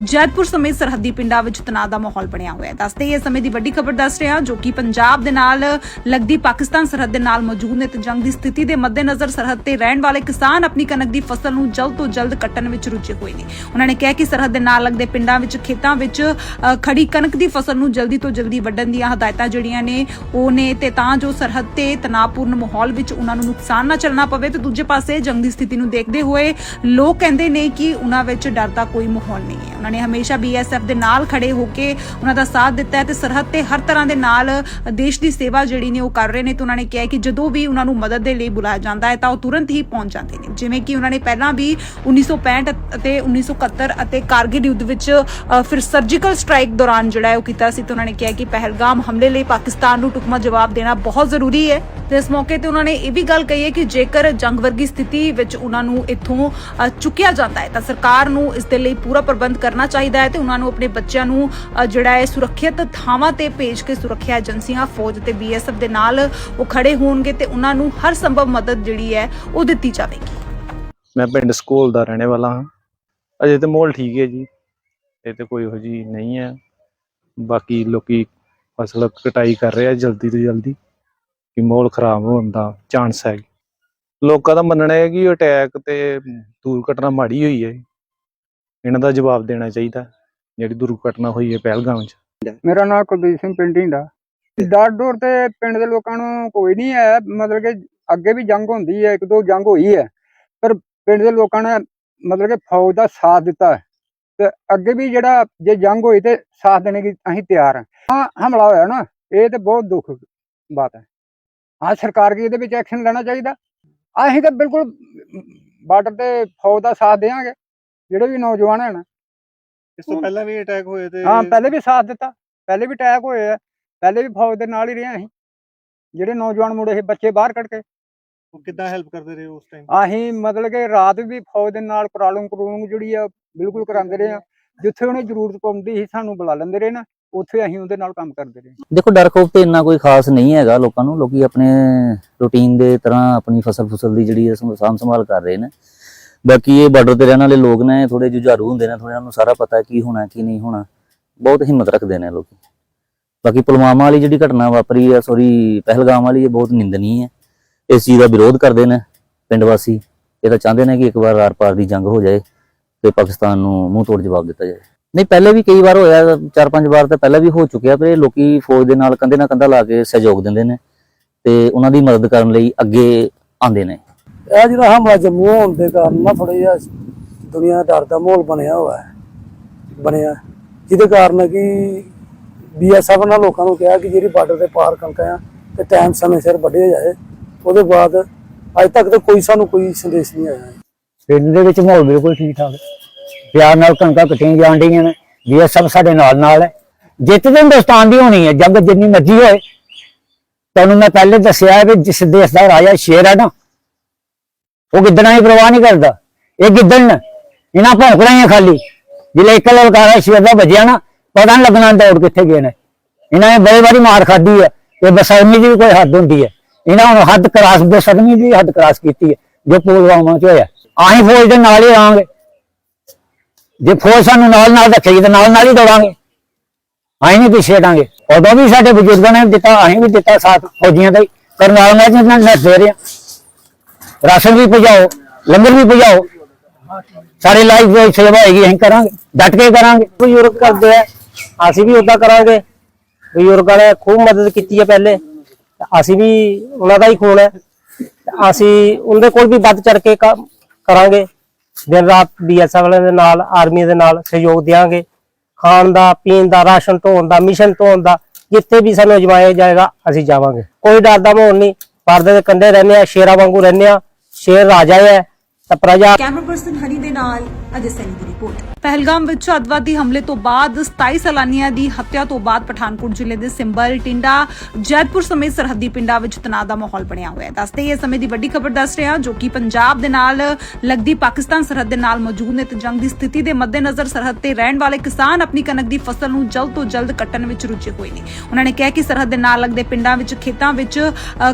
ਜੈਤਪੁਰ ਸਮੇਤ ਸਰਹੱਦੀ ਪਿੰਡਾਂ ਵਿੱਚ ਤਣਾਅ ਦਾ ਮਾਹੌਲ ਬਣਿਆ ਹੋਇਆ ਹੈ। ਦੱਸਦੇ ਇਸ ਸਮੇਂ ਦੀ ਵੱਡੀ ਖਬਰ ਦੱਸ ਰਹੇ ਹਾਂ ਜੋ ਕਿ ਪੰਜਾਬ ਦੇ ਨਾਲ ਲੱਗਦੀ ਪਾਕਿਸਤਾਨ ਸਰਹੱਦ ਦੇ ਨਾਲ ਮੌਜੂਦ ਨੇ ਤੇ ਜੰਗ ਦੀ ਸਥਿਤੀ ਦੇ ਮੱਦੇਨਜ਼ਰ ਸਰਹੱਦ ਤੇ ਰਹਿਣ ਵਾਲੇ ਕਿਸਾਨ ਆਪਣੀ ਕਣਕ ਦੀ ਫਸਲ ਨੂੰ ਜਲਦ ਤੋਂ ਜਲਦ ਕੱਟਣ ਵਿੱਚ ਰੁੱਝੇ ਹੋਏ ਨੇ। ਉਹਨਾਂ ਨੇ ਕਿਹਾ ਕਿ ਸਰਹੱਦ ਦੇ ਨਾਲ ਲੱਗਦੇ ਪਿੰਡਾਂ ਵਿੱਚ, ਖੇਤਾਂ ਵਿੱਚ ਖੜੀ ਕਣਕ ਦੀ ਫਸਲ ਨੂੰ ਜਲਦੀ ਤੋਂ ਜਲਦੀ ਵੱਢਣ ਦੀਆਂ ਹਦਾਇਤਾਂ ਜਿਹੜੀਆਂ ਨੇ, ਉਹ ਨੇ ਤੇ ਤਾਂ ਜੋ ਸਰਹੱਦ ਤੇ ਤਣਾਅਪੂਰਨ ਮਾਹੌਲ ਵਿੱਚ ਉਹਨਾਂ ਨੂੰ ਨੁਕਸਾਨ ਨਾ ਚੱਲਣਾ ਪਵੇ, ਤੇ ਦੂਜੇ ਪਾਸੇ ਜੰਗ ਦੀ ਸਥਿਤੀ ਨੂੰ ਦੇਖਦੇ ਹੋਏ ਲੋਕ ਕਹਿੰਦੇ ਨੇ ਕਿ ਉਹਨਾਂ ਵਿੱਚ ਡਰ ਦਾ ਕੋਈ ਮਾਹੌਲ ਨਹੀਂ ਹੈ। ਉਹਨਾਂ ਨੇ ਹਮੇਸ਼ਾ ਬੀਐਸਐਫ ਦੇ ਨਾਲ ਖੜੇ ਹੋ ਕੇ ਉਹਨਾਂ ਦਾ ਸਾਥ ਦਿੱਤਾ ਹੈ ਤੇ ਸਰਹੱਦ ਤੇ ਹਰ ਤਰ੍ਹਾਂ ਦੇ ਨਾਲ ਦੇਸ਼ ਦੀ ਸੇਵਾ ਜਿਹੜੀ ਨੇ ਉਹ ਕਰ ਰਹੇ ਨੇ ਤੇ ਉਹਨਾਂ ਨੇ ਕਿਹਾ ਕਿ ਜਦੋਂ ਵੀ ਉਹਨਾਂ ਨੂੰ ਮਦਦ ਦੇ ਲਈ ਬੁਲਾਇਆ ਜਾਂਦਾ ਹੈ ਤਾਂ ਉਹ ਤੁਰੰਤ ਹੀ ਪਹੁੰਚ ਜਾਂਦੇ ਨੇ। ਜਿਵੇਂ ਕਿ ਉਹਨਾਂ ਨੇ ਪਹਿਲਾਂ ਵੀ 1965 ਅਤੇ 1971 ਅਤੇ ਕਾਰਗਿਲ ਯੁੱਧ ਵਿੱਚ ਫਿਰ ਸਰਜੀਕਲ ਸਟ੍ਰਾਈਕ ਦੌਰਾਨ ਜਿਹੜਾ ਹੈ ਉਹ ਕੀਤਾ ਸੀ ਤੇ ਉਹਨਾਂ ਨੇ ਕਿਹਾ ਕਿ ਪਹਿਲਗਾਮ ਹਮਲੇ ਲਈ ਪਾਕਿਸਤਾਨ ਨੂੰ ਟੁਕਮਾ ਜਵਾਬ ਦੇਣਾ ਬਹੁਤ ਜ਼ਰੂਰੀ ਹੈ। ਤੇ ਇਸ ਮੌਕੇ ਤੇ ਉਹਨਾਂ ਨੇ ਇਹ ਵੀ ਗੱਲ ਕਹੀ ਹੈ ਕਿ ਜੇਕਰ ਜੰਗ ਵਰਗੀ ਸਥਿਤੀ ਵਿੱਚ ਉਹਨਾਂ ਨੂੰ ਇੱਥੋਂ ਚੁੱਕਿਆ ਜਾਂਦਾ ਹੈ ਤਾਂ ਸਰਕਾਰ ਨੂੰ ਇਸ ਦੇ ਲਈ ਪੂਰਾ ਪ੍ਰਬੰਧ ਕਰਨਾ ਚਾਹੀਦਾ ਹੈ ਤੇ ਉਹਨਾਂ ਨੂੰ ਆਪਣੇ ਬੱਚਿਆਂ ਨੂੰ ਜਿਹੜਾ ਹੈ ਸੁਰੱਖਿਅਤ ਥਾਵਾਂ ਤੇ ਭੇਜ ਕੇ ਸੁਰੱਖਿਆ ਏਜੰਸੀਆਂ ਫੌਜ ਤੇ ਬੀਐਸਐਫ ਦੇ ਨਾਲ ਉਹ ਖੜੇ ਹੋਣਗੇ ਤੇ ਉਹਨਾਂ ਨੂੰ ਹਰ ਸੰਭਵ ਮਦਦ ਜਿਹੜੀ ਹੈ ਉਹ ਦਿੱਤੀ ਜਾਵੇਗੀ। ਮੈਂ ਪਿੰਡ ਸਕੂਲ ਦਾ ਰਹਿਣੇ ਵਾਲਾ ਹਾਂ। ਅਜੇ ਤੇ ਮਾਹੌਲ ਠੀਕ ਹੈ ਜੀ। ਇਹ ਤੇ ਕੋਈ ਇਹੋ ਜੀ ਨਹੀਂ ਹੈ। ਬਾਕੀ ਲੋਕੀ ਫਸਲ ਕਟਾਈ ਕਰ ਰਹੇ ਆ ਜਲਦੀ ਤੋਂ ਜਲਦੀ ਕਿ ਮਾਹੌਲ ਖਰਾਬ ਹੋਣ ਦਾ ਚਾਂਸ ਹੈ। ਲੋਕਾਂ ਦਾ ਮੰਨਣਾ ਹੈ ਕਿ ਅਟੈਕ ਤੇ ਦੁਰਘਟਨਾ ਮਾੜੀ ਹੋਈ ਹੈ। ਇਹਨਾਂ ਦਾ ਜਵਾਬ ਦੇਣਾ ਚਾਹੀਦਾ, ਜਿਹੜੀ ਦੁਰਘਟਨਾ ਹੋਈ ਹੈ ਪਹਿਲਗਾਮ 'ਚ। ਮੇਰਾ ਨਾਮ ਕੁਲਦੀਪ ਸਿੰਘ ਪਿੰਡੀ ਦਾ ਡਰ ਤੇ ਪਿੰਡ ਦੇ ਲੋਕਾਂ ਨੂੰ ਕੋਈ ਨਹੀਂ ਹੈ, ਮਤਲਬ ਕਿ ਅੱਗੇ ਵੀ ਜੰਗ ਹੁੰਦੀ ਹੈ, ਇੱਕ ਦੋ ਜੰਗ ਹੋਈ ਹੈ, ਪਰ ਪਿੰਡ ਦੇ ਲੋਕਾਂ ਨੇ ਮਤਲਬ ਕਿ ਫੌਜ ਦਾ ਸਾਥ ਦਿੱਤਾ ਤੇ ਅੱਗੇ ਵੀ ਜਿਹੜਾ ਜੇ ਜੰਗ ਹੋਈ ਤੇ ਸਾਥ ਦੇਣੇ ਦੀ ਅਸੀਂ ਤਿਆਰ ਹਾਂ। ਹਾਂ, ਹਮਲਾ ਹੋਇਆ ਨਾ, ਇਹ ਤੇ ਬਹੁਤ ਦੁੱਖ ਬਾਤ ਹੈ। ਹਾਂ, ਸਰਕਾਰ ਕੀ ਇਹਦੇ ਵਿੱਚ ਐਕਸ਼ਨ ਲੈਣਾ ਚਾਹੀਦਾ? ਅਸੀਂ ਤਾਂ ਬਿਲਕੁਲ ਬਾਰਡਰ ਤੇ ਫੌਜ ਦਾ ਸਾਥ ਦੇਵਾਂਗੇ ਜਿਹੜੇ ਵੀ ਨੌਜਵਾਨ ਹਨ। ਇਸ ਤੋਂ ਪਹਿਲਾਂ ਵੀ ਅਟੈਕ ਹੋਏ ਤੇ ਹਾਂ ਪਹਿਲੇ ਵੀ ਸਾਥ ਦਿੱਤਾ। ਪਹਿਲੇ ਵੀ ਅਟੈਕ ਹੋਏ ਆ। ਪਹਿਲੇ ਵੀ ਫੌਜ ਦੇ ਨਾਲ ਹੀ ਰਹੇ ਅਸੀਂ। ਜਿਹੜੇ ਨੌਜਵਾਨ ਮੁੰਡੇ ਸੀ ਬੱਚੇ ਬਾਹਰ ਕੱਢ ਕੇ। ਉਹ ਕਿੱਦਾਂ ਹੈਲਪ ਕਰਦੇ ਰਹੇ ਉਸ ਟਾਈਮ ਅਸੀਂ ਮਤਲਬ ਕਿ ਰਾਤ ਵੀ ਫੌਜ ਦੇ ਨਾਲ ਕਰਾਲੂੰ ਕਰੂੰਗ ਜਿਹੜੀ ਆ ਬਿਲਕੁਲ ਕਰਾਉਂਦੇ ਰਹੇ ਆ ਜਿੱਥੇ ਉਹਨੇ ਜ਼ਰੂਰਤ ਪਉਂਦੀ ਸੀ ਸਾਨੂੰ ਬੁਲਾ ਲੈਂਦੇ ਰਹੇ ਨਾ ਉੱਥੇ ਅਸੀਂ ਉਹਦੇ ਨਾਲ ਕੰਮ ਕਰਦੇ ਰਹੇ। ਦੇਖੋ ਡਰ ਖੋਫ ਤੇ ਇੰਨਾ ਕੋਈ ਖਾਸ ਨਹੀਂ ਹੈਗਾ ਲੋਕਾਂ ਨੂੰ। ਲੋਕੀ ਆਪਣੇ ਰੂਟੀਨ ਦੇ ਤਰ੍ਹਾਂ ਆਪਣੀ ਫਸਲ ਫਸਲ ਦੀ ਜਿਹੜੀ ਸਾਂਭ ਸੰਭਾਲ ਕਰ ਰਹੇ ਨੇ। ਬਾਕੀ ਇਹ ਬਾਰਡਰ ਤੇ ਰਹਿਣ ਵਾਲੇ ਲੋਕ ਨੇ ਥੋੜੇ ਜੁਝਾਰੂ ਹੁੰਦੇ ਨੇ ਥੋੜੇ ਨੂੰ ਸਾਰਾ ਪਤਾ ਕੀ ਹੋਣਾ ਕੀ ਨਹੀਂ ਹੋਣਾ। ਬਹੁਤ ਹਿੰਮਤ ਰੱਖਦੇ ਨੇ ਲੋਕੀ। ਬਾਕੀ ਪੁਲਵਾਮਾ ਵਾਲੀ ਜਿਹੜੀ ਘਟਨਾ ਵਾਪਰੀ ਹੈ ਸੋਰੀ ਪਹਿਲਗਾਮ ਵਾਲੀ, ਇਹ ਬਹੁਤ ਨਿੰਦਨੀ ਹੈ ਇਸ ਚੀਜ਼ ਦਾ ਵਿਰੋਧ ਕਰਦੇ ਨੇ ਪਿੰਡ ਵਾਸੀ। ਇਹ ਤਾਂ ਚਾਹੁੰਦੇ ਨੇ ਕਿ ਇੱਕ ਵਾਰ ਆਰ ਪਾਰ ਦੀ ਜੰਗ ਹੋ ਜਾਏ ਤੇ ਪਾਕਿਸਤਾਨ ਨੂੰ ਮੂੰਹ ਤੋੜ ਜਵਾਬ ਦਿੱਤਾ ਜਾਏ। ਨਹੀਂ, ਪਹਿਲੇ ਵੀ ਕਈ ਵਾਰ ਹੋਇਆ, ਚਾਰ ਪੰਜ ਵਾਰ ਤਾਂ ਪਹਿਲਾਂ ਵੀ ਹੋ ਚੁੱਕਿਆ, ਪਰ ਇਹ ਲੋਕੀ ਫੌਜ ਦੇ ਨਾਲ ਕੰਧੇ ਨਾਲ ਕੰਧਾ ਲਾ ਕੇ ਸਹਿਯੋਗ ਦਿੰਦੇ ਨੇ ਤੇ ਉਹਨਾਂ ਦੀ ਮਦਦ ਕਰਨ ਲਈ ਅੱਗੇ ਆਉਂਦੇ ਨੇ। ਇਹ ਜਿਹੜਾ ਹਮਲਾ ਜੰਮੂ ਹੋਣ ਦੇ ਕਾਰਨ ਨਾ ਥੋੜਾ ਜਿਹਾ ਦੁਨੀਆ ਦਾ ਡਰ ਦਾ ਮਾਹੌਲ ਬਣਿਆ ਹੋਇਆ ਹੈ, ਬਣਿਆ। ਜਿਹਦੇ ਕਾਰਨ ਕਿ ਬੀਐਸਐਫ ਨਾਲ ਲੋਕਾਂ ਨੂੰ ਕਿਹਾ ਕਿ ਜਿਹੜੀ ਬਾਰਡਰ ਦੇ ਪਾਰ ਕਣਕਾਂ ਆ ਤੇ ਟਾਈਮ ਸਮੇਂ ਸਿਰ ਵੱਢਿਆ ਜਾਏ, ਉਹਦੇ ਬਾਅਦ ਅੱਜ ਤੱਕ ਤਾਂ ਕੋਈ ਸਾਨੂੰ ਕੋਈ ਸੰਦੇਸ਼ ਨਹੀਂ ਆਇਆ। ਪਿੰਡ ਦੇ ਵਿੱਚ ਮਾਹੌਲ ਬਿਲਕੁਲ ਠੀਕ ਠਾਕ ਪਿਆਰ ਨਾਲ ਕਣਕਾਂ ਕੱਟੀਆਂ ਜਾਣ ਡੀਆਂ ਨੇ ਵੀ ਇਹ ਸਭ ਸਾਡੇ ਨਾਲ ਨਾਲ ਹੈ। ਜਿੱਤ ਤਾਂ ਹਿੰਦੁਸਤਾਨ ਦੀ ਹੋਣੀ ਹੈ, ਜੰਗ ਜਿੰਨੀ ਮਰਜ਼ੀ ਹੋਏ। ਤੁਹਾਨੂੰ ਮੈਂ ਪਹਿਲੇ ਦੱਸਿਆ ਵੀ ਜਿਸ ਦੇਸ਼ ਦਾ ਰਾਜਾ ਸ਼ੇਰ ਹੈ ਨਾ ਉਹ ਗਿੱਦੜਾਂ ਦੀ ਪਰਵਾਹ ਨਹੀਂ ਕਰਦਾ। ਇਹ ਗਿੱਦੜ ਨੇ, ਇਹਨਾਂ ਭੌਂਕਣਾ ਹੀ ਹੈ ਖਾਲੀ। ਜਿਲੇ ਇੱਕ ਲਲਕਾਰਾ ਸ਼ੇਰ ਦਾ ਵੱਜਿਆ ਨਾ, ਪਤਾ ਨਹੀਂ ਲੱਗਣਾ ਦੌੜ ਕਿੱਥੇ ਗਏ ਨੇ। ਇਹਨਾਂ ਨੇ ਬੜੀ ਵਾਰੀ ਮਾਰ ਖਾਧੀ ਹੈ ਤੇ ਬਸਰਮੀ ਦੀ ਵੀ ਕੋਈ ਹੱਦ ਹੁੰਦੀ ਹੈ ਇਹਨਾਂ ਹੁਣ ਹੱਦ ਕਰਾਸ ਬਸਰਮੀ ਦੀ ਹੱਦ ਕਰਾਸ ਕੀਤੀ ਹੈ ਜੋ ਪੁਲਵਾਮਾ ਚ ਹੋਇਆ। ਆਹੀਂ ਫੌਜ ਦੇ ਨਾਲ ਹੀ ਆਵਾਂਗੇ ਜੇ ਫੌਜ ਸਾਨੂੰ ਨਾਲ ਨਾਲ ਰੱਖੇਗੀ ਤੇ ਨਾਲ ਨਾਲ ਹੀ ਦੌੜਾਂਗੇ। ਅਸੀਂ ਨਹੀਂ ਪਿੱਛੇ ਹਟਾਂਗੇ ਉਦੋਂ ਵੀ ਸਾਡੇ ਬਜ਼ੁਰਗਾਂ ਨੇ ਦਿੱਤਾ ਅਸੀਂ ਵੀ ਦਿੱਤਾ ਸਾਥ ਫੌਜੀਆਂ ਦਾ ਹੀ। ਕਰਨਾਲ ਮੈਂ ਜਿੰਨਾ ਨਸ ਦੇ ਰਿਹਾ ਰਾਸ਼ਨ ਵੀ ਪਹੁੰਚਾਓ ਲੰਗਰ ਵੀ ਪਹੁੰਚਾਓ ਸਾਰੀ ਲਾਈਫ ਦੀ ਸੇਵਾ ਹੈਗੀ, ਅਸੀਂ ਕਰਾਂਗੇ, ਡਟ ਕੇ ਕਰਾਂਗੇ। ਬਜ਼ੁਰਗ ਕਰਦੇ ਆ, ਅਸੀਂ ਵੀ ਉਦਾਂ ਕਰਾਂਗੇ। ਬਜ਼ੁਰਗਾਂ ਨੇ ਖੂਬ ਮਦਦ ਕੀਤੀ ਹੈ ਪਹਿਲੇ। ਅਸੀਂ ਵੀ ਉਹਨਾਂ ਦਾ ਹੀ ਖੂਨ ਹੈ। ਅਸੀਂ ਉਹਦੇ ਕੋਲ ਵੀ ਵੱਧ ਚੜ ਕੇ ਕਰਾਂਗੇ। ਦਿਨ ਰਾਤ ਬੀਐਸਐਫ ਵਾਲਿਆਂ ਦੇ ਨਾਲ ਆਰਮੀ ਦੇ ਨਾਲ ਸਹਿਯੋਗ ਦੇਵਾਂਗੇ ਖਾਣ ਦਾ, ਪੀਣ ਦਾ, ਰਾਸ਼ਨ ਧੋਣ ਦਾ ਮਿਸ਼ਨ ਧੋਣ ਦਾ, ਜਿੱਥੇ ਵੀ ਸਾਨੂੰ ਅਜਮਾਇਆ ਜਾਏਗਾ, ਅਸੀਂ ਜਾਵਾਂਗੇ। ਕੋਈ ਡਰ ਦਾ ਮਾਹੌਲ ਨਹੀਂ। ਪਰਦੇ ਦੇ ਕੰਢੇ ਰਹਿੰਦੇ ਆ, ਸ਼ੇਰਾਂ ਵਾਂਗੂ ਰਹਿੰਦੇ ਆ। ਸ਼ੇਰ ਰਾਜਾ ਹੈ ਤਾਂ ਪ੍ਰਜਾ ਕੈਮਰਾ ਪਰਸਨ ਹਰੀ ਦੇ ਨਾਲ ਅਜੇ ਸੈਨੀ ਦੀ ਰਿਪੋਰਟ। ਪਹਿਲਗਾਮ ਵਿੱਚ ਅੱਤਵਾਦੀ ਹਮਲੇ ਤੋਂ ਬਾਅਦ 27 ਸੈਲਾਨੀਆਂ ਦੀ ਹੱਤਿਆ ਤੋਂ ਬਾਅਦ ਪਠਾਨਕੋਟ ਜ਼ਿਲ੍ਹੇ ਦੇ ਸਿੰਬਲ ਟਿੰਡਾ, ਜੈਤਪੁਰ ਸਮੇਤ ਸਰਹੱਦੀ ਪਿੰਡਾਂ ਵਿੱਚ ਤਣਾਅ ਦਾ ਮਾਹੌਲ ਬਣਿਆ ਹੋਇਆ ਹੈ। ਦੱਸਦੇ ਹੀ ਸਮੇਂ ਦੀ ਵੱਡੀ ਖਬਰ ਦੱਸ ਰਹੇ, ਜੋ ਕਿ ਪੰਜਾਬ ਦੇ ਨਾਲ ਲੱਗਦੀ ਪਾਕਿਸਤਾਨ ਸਰਹੱਦ ਦੇ ਨਾਲ ਮੌਜੂਦ ਨੇ ਤੇ ਜੰਗ ਦੀ ਸਥਿਤੀ ਦੇ ਮੱਦੇਨਜ਼ਰ ਸਰਹੱਦ ਤੇ ਰਹਿਣ ਵਾਲੇ ਕਿਸਾਨ ਆਪਣੀ ਕਣਕ ਦੀ ਫਸਲ ਨੂੰ ਜਲਦ ਤੋਂ ਜਲਦ ਕੱਟਣ ਵਿੱਚ ਰੁੱਝੇ ਹੋਏ ਨੇ। ਉਹਨਾਂ ਨੇ ਕਿਹਾ ਕਿ ਸਰਹੱਦ ਦੇ ਨਾਲ ਲੱਗਦੇ ਪਿੰਡਾਂ ਵਿੱਚ ਖੇਤਾਂ ਵਿੱਚ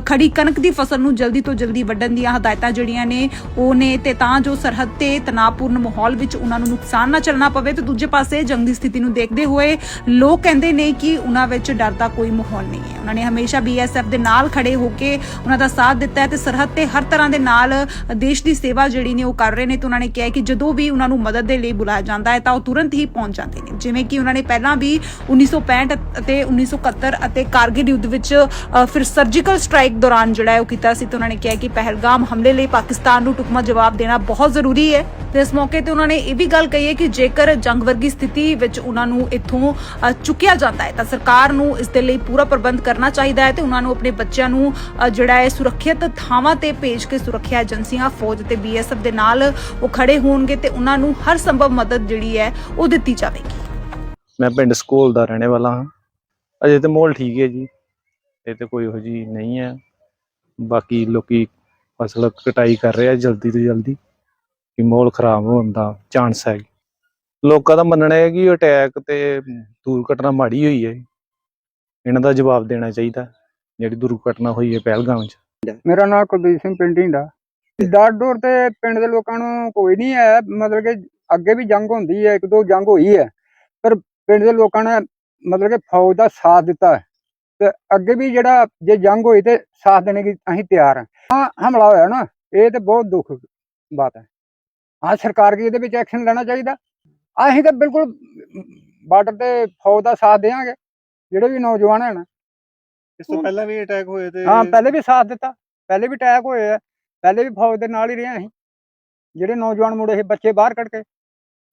ਖੜੀ ਕਣਕ ਦੀ ਫਸਲ ਨੂੰ ਜਲਦੀ ਤੋਂ ਜਲਦੀ ਵੱਢਣ ਦੀਆਂ ਹਦਾਇਤਾਂ ਜਿਹੜੀਆਂ ਨੇ, ਉਹ ਨੇ ਤੇ ਤਾਂ ਜੋ ਸਰਹੱਦ ਤੇ ਤਣਾਅਪੂਰਨ ਮਾਹੌਲ ਮਾਹੌਲ ਵਿੱਚ ਉਹਨਾਂ ਨੂੰ ਨੁਕਸਾਨ ਨਾ ਚੱਲਣਾ ਪਵੇ, ਤੇ ਦੂਜੇ ਪਾਸੇ ਜੰਗ ਦੀ ਸਥਿਤੀ ਨੂੰ ਦੇਖਦੇ ਹੋਏ ਲੋਕ ਕਹਿੰਦੇ ਨੇ ਕਿ ਉਹਨਾਂ ਵਿੱਚ ਡਰ ਦਾ ਕੋਈ ਮਾਹੌਲ ਨਹੀਂ ਹੈ। ਉਹਨਾਂ ਨੇ ਹਮੇਸ਼ਾ ਬੀਐਸਐਫ ਦੇ ਨਾਲ ਖੜੇ ਹੋ ਕੇ ਉਹਨਾਂ ਦਾ ਸਾਥ ਦਿੱਤਾ ਹੈ ਤੇ ਸਰਹੱਦ ਤੇ ਹਰ ਤਰ੍ਹਾਂ ਦੇ ਨਾਲ ਦੇਸ਼ ਦੀ ਸੇਵਾ ਜਿਹੜੀ ਨੇ ਉਹ ਕਰ ਰਹੇ ਨੇ ਤੇ ਉਹਨਾਂ ਨੇ ਕਿਹਾ ਕਿ ਜਦੋਂ ਵੀ ਉਹਨਾਂ ਨੂੰ ਮਦਦ ਦੇ ਲਈ ਬੁਲਾਇਆ ਜਾਂਦਾ ਹੈ ਤਾਂ ਉਹ ਤੁਰੰਤ ਹੀ ਪਹੁੰਚ ਜਾਂਦੇ ਨੇ। ਜਿਵੇਂ ਕਿ ਉਹਨਾਂ ਨੇ ਪਹਿਲਾਂ ਵੀ 1965 ਅਤੇ 1971 ਅਤੇ ਕਾਰਗਿਲ ਯੁੱਧ ਵਿੱਚ ਫਿਰ ਸਰਜੀਕਲ ਸਟ੍ਰਾਈਕ ਦੌਰਾਨ ਜਿਹੜਾ ਉਹ ਕੀਤਾ ਸੀ ਤੇ ਉਹਨਾਂ ਨੇ ਕਿਹਾ ਕਿ ਪਹਿਲਗਾਮ ਹਮਲੇ ਲਈ ਪਾਕਿਸਤਾਨ ਨੂੰ ਟੁਕਮਾ ਜਵਾਬ ਦੇਣਾ ਬਹੁਤ ਜ਼ਰੂਰੀ ਹੈ ਤੇ ਇਸ ਮੌਕੇ ਤੇ ਉਹਨਾਂ ਨੇ ਇਹ ਵੀ ਗੱਲ ਕਹੀ ਹੈ ਕਿ ਜੇਕਰ ਜੰਗ ਵਰਗੀ ਸਥਿਤੀ ਵਿੱਚ ਉਹਨਾਂ ਨੂੰ ਇੱਥੋਂ ਚੁੱਕਿਆ ਜਾਂਦਾ ਹੈ ਤਾਂ ਸਰਕਾਰ ਨੂੰ ਇਸ ਦੇ ਲਈ ਪੂਰਾ ਪ੍ਰਬੰਧ ਕਰਨਾ ਚਾਹੀਦਾ ਹੈ ਤੇ ਉਹਨਾਂ ਨੂੰ ਆਪਣੇ ਬੱਚਿਆਂ ਨੂੰ ਜਿਹੜਾ ਹੈ ਸੁਰੱਖਿਅਤ ਥਾਵਾਂ ਤੇ ਭੇਜ ਕੇ ਸੁਰੱਖਿਆ ਏਜੰਸੀਆਂ ਫੌਜ ਤੇ ਬੀਐਸਐਫ ਦੇ ਨਾਲ ਉਹ ਖੜੇ ਹੋਣਗੇ ਤੇ ਉਹਨਾਂ ਨੂੰ ਹਰ ਸੰਭਵ ਮਦਦ ਜਿਹੜੀ ਹੈ ਉਹ ਦਿੱਤੀ ਜਾਵੇਗੀ। ਮੈਂ ਪਿੰਡ ਸਕੂਲ ਦਾ ਰਹਿਣੇ ਵਾਲਾ ਹਾਂ। ਅਜੇ ਤੇ ਮਾਹੌਲ ਠੀਕ ਹੈ ਜੀ। ਇਹ ਤੇ ਕੋਈ ਇਹੋ ਜੀ ਨਹੀਂ ਹੈ। ਬਾਕੀ ਲੋਕੀ ਫਸਲ ਕਟਾਈ ਕਰ ਰਹੇ ਆ ਜਲਦੀ ਤੋਂ ਜਲਦੀ। ਕਿ ਮਾਹੌਲ ਖਰਾਬ ਹੋਣ ਦਾ ਚਾਂਸ ਹੈ। ਲੋਕਾਂ ਦਾ ਮੰਨਣਾ ਹੈ ਕਿ ਅਟੈਕ ਤੇ ਦੁਰਘਟਨਾ ਮਾੜੀ ਹੋਈ ਹੈ। ਇਹਨਾਂ ਦਾ ਜਵਾਬ ਦੇਣਾ ਚਾਹੀਦਾ ਜਿਹੜੀ ਦੁਰਘਟਨਾ ਹੋਈ ਹੈ ਪਹਿਲਗਾਮ 'ਚ। ਮੇਰਾ ਨਾਮ ਕੁਲਦੀਪ ਸਿੰਘ ਪਿੰਡ ਢੀਂਡਾ। ਡਰ ਤੇ ਪਿੰਡ ਦੇ ਲੋਕਾਂ ਨੂੰ ਕੋਈ ਨਹੀਂ ਹੈ, ਮਤਲਬ ਕਿ ਅੱਗੇ ਵੀ ਜੰਗ ਹੁੰਦੀ ਹੈ, ਇੱਕ ਦੋ ਜੰਗ ਹੋਈ ਹੈ। ਪਰ ਪਿੰਡ ਦੇ ਲੋਕਾਂ ਨੇ ਮਤਲਬ ਕਿ ਫੌਜ ਦਾ ਸਾਥ ਦਿੱਤਾ ਤੇ ਅੱਗੇ ਵੀ ਜਿਹੜਾ ਜੇ ਜੰਗ ਹੋਈ ਤੇ ਸਾਥ ਦੇਣੇ ਦੀ ਅਸੀਂ ਤਿਆਰ ਹਾਂ। ਹਾਂ, ਹਮਲਾ ਹੋਇਆ ਨਾ, ਇਹ ਤੇ ਬਹੁਤ ਦੁੱਖ ਬਾਤ ਹੈ। ਹਾਂ, ਸਰਕਾਰ ਕੀ ਇਹਦੇ ਵਿੱਚ ਐਕਸ਼ਨ ਲੈਣਾ ਚਾਹੀਦਾ? ਅਸੀਂ ਤਾਂ ਬਿਲਕੁਲ ਬਾਰਡਰ ਤੇ ਫੌਜ ਦਾ ਸਾਥ ਦੇਵਾਂਗੇ ਜਿਹੜੇ ਵੀ ਨੌਜਵਾਨ ਹਨ। ਇਸ ਤੋਂ ਪਹਿਲਾਂ ਵੀ ਅਟੈਕ ਹੋਏ ਤੇ ਹਾਂ ਪਹਿਲੇ ਵੀ ਸਾਥ ਦਿੱਤਾ ਪਹਿਲੇ ਵੀ ਅਟੈਕ ਹੋਏ ਆ ਪਹਿਲੇ ਵੀ ਫੌਜ ਦੇ ਨਾਲ ਹੀ ਰਹੇ ਅਸੀਂ। ਜਿਹੜੇ ਨੌਜਵਾਨ ਮੁੰਡੇ ਸੀ ਬੱਚੇ ਬਾਹਰ ਕੱਢ ਕੇ।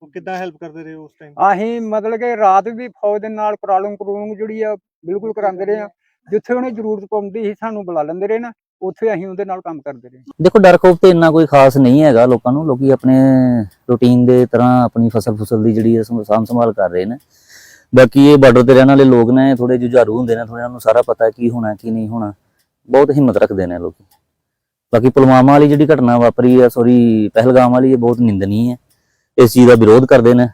ਉਹ ਕਿੱਦਾਂ ਹੈਲਪ ਕਰਦੇ ਰਹੇ ਉਸ ਟਾਈਮ ਅਸੀਂ ਮਤਲਬ ਕਿ ਰਾਤ ਵੀ ਫੌਜ ਦੇ ਨਾਲ ਕਰਾਲੂੰ ਕਰੂੰਗ ਜਿਹੜੀ ਆ ਬਿਲਕੁਲ ਕਰਾਉਂਦੇ ਰਹੇ ਆ ਜਿੱਥੇ ਉਹਨੇ ਜ਼ਰੂਰਤ ਪਉਂਦੀ ਸੀ ਸਾਨੂੰ ਬੁਲਾ ਲੈਂਦੇ ਰਹੇ ਨਾ ਉੱਥੇ ਅਸੀਂ ਉਹਦੇ ਨਾਲ ਕੰਮ ਕਰਦੇ ਰਹੇ। ਦੇਖੋ ਡਰ ਖੌਫ ਤੇ ਇੰਨਾ ਕੋਈ ਖਾਸ ਨਹੀਂ ਹੈਗਾ ਲੋਕਾਂ ਨੂੰ। ਲੋਕੀ ਆਪਣੇ ਰੂਟੀਨ ਦੇ ਤਰ੍ਹਾਂ ਆਪਣੀ ਫਸਲ ਫੁਸਲ ਦੀ ਜਿਹੜੀ ਸਾਂਭ ਸੰਭਾਲ ਕਰ ਰਹੇ ਨੇ। ਬਾਕੀ ਇਹ ਬਾਰਡਰ ਤੇ ਰਹਿਣ ਵਾਲੇ ਲੋਕ ਨੇ ਥੋੜੇ ਜੁਝਾਰੂ ਹੁੰਦੇ ਨੇ, ਥੋੜ੍ਹਾ ਨੂੰ ਸਾਰਾ ਪਤਾ ਕੀ ਹੋਣਾ, ਕੀ ਨਹੀਂ ਹੋਣਾ। ਬਹੁਤ ਹਿੰਮਤ ਰੱਖਦੇ ਨੇ ਲੋਕੀ। ਬਾਕੀ ਪੁਲਵਾਮਾ ਵਾਲੀ ਜਿਹੜੀ ਘਟਨਾ ਵਾਪਰੀ ਆ ਸੌਰੀ ਪਹਿਲਗਾਮ ਵਾਲੀ, ਇਹ ਬਹੁਤ ਨਿੰਦਨੀ ਹੈ ਇਸ ਚੀਜ਼ ਦਾ ਵਿਰੋਧ ਕਰਦੇ ਨੇ